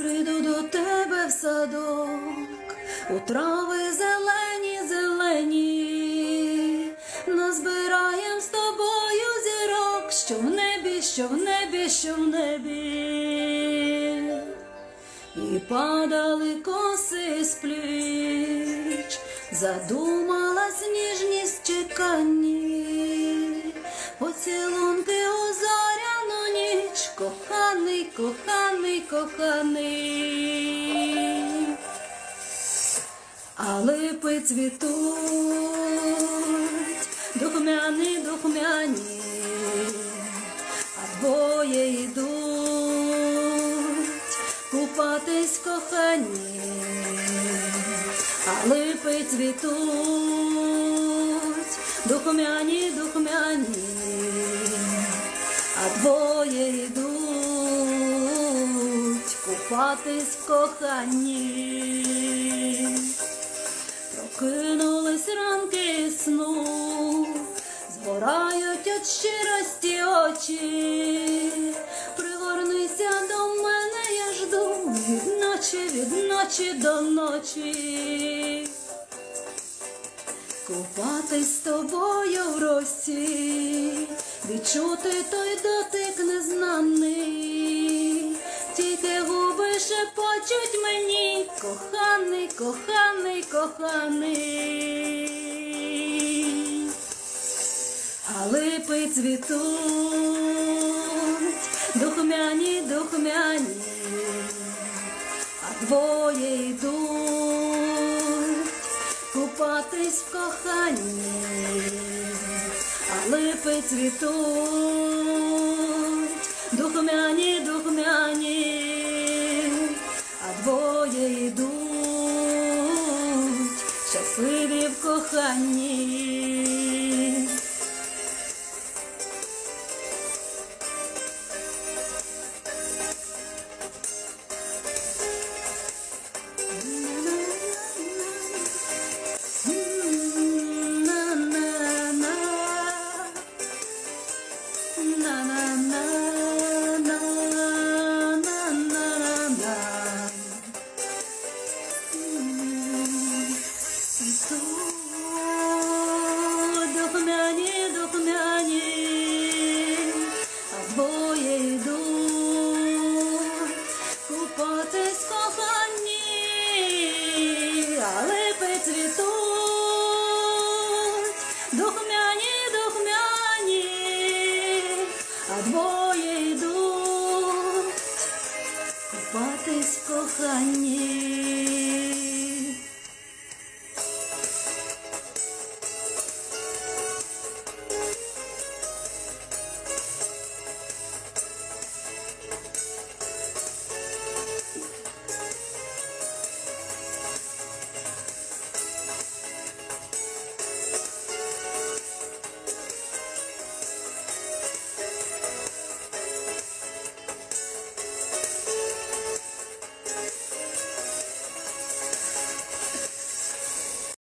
прийду до тебе в садок, у трави зелені, зелені, назбираєм з тобою зірок, що в небі, що в небі, що в небі, і падали коси з пліч, задумалась ніжність чеканні, поцілунки коханий. А липи цвітуть, духмяні, духмяні, а двоє йдуть купатись кохані, а липи цвітуть, духмяні, духмяні, а двоє йдуть купатись в коханні. Прокинулись ранки сну, згорають від щирості очі. Пригорнися до мене, я жду від ночі, від ночі до ночі. Купатись з тобою в росі, відчути той дотик шепочуть мені, коханий, коханий, коханий. А липи цвітуть, духмяні, духмяні, а двоє йдуть купатись в коханні, а липи цвітуть, духмяні, духмяні, щасливі в коханні. Цвітуть, духмяні, духмяні, а двоє йдуть купатись в коханні.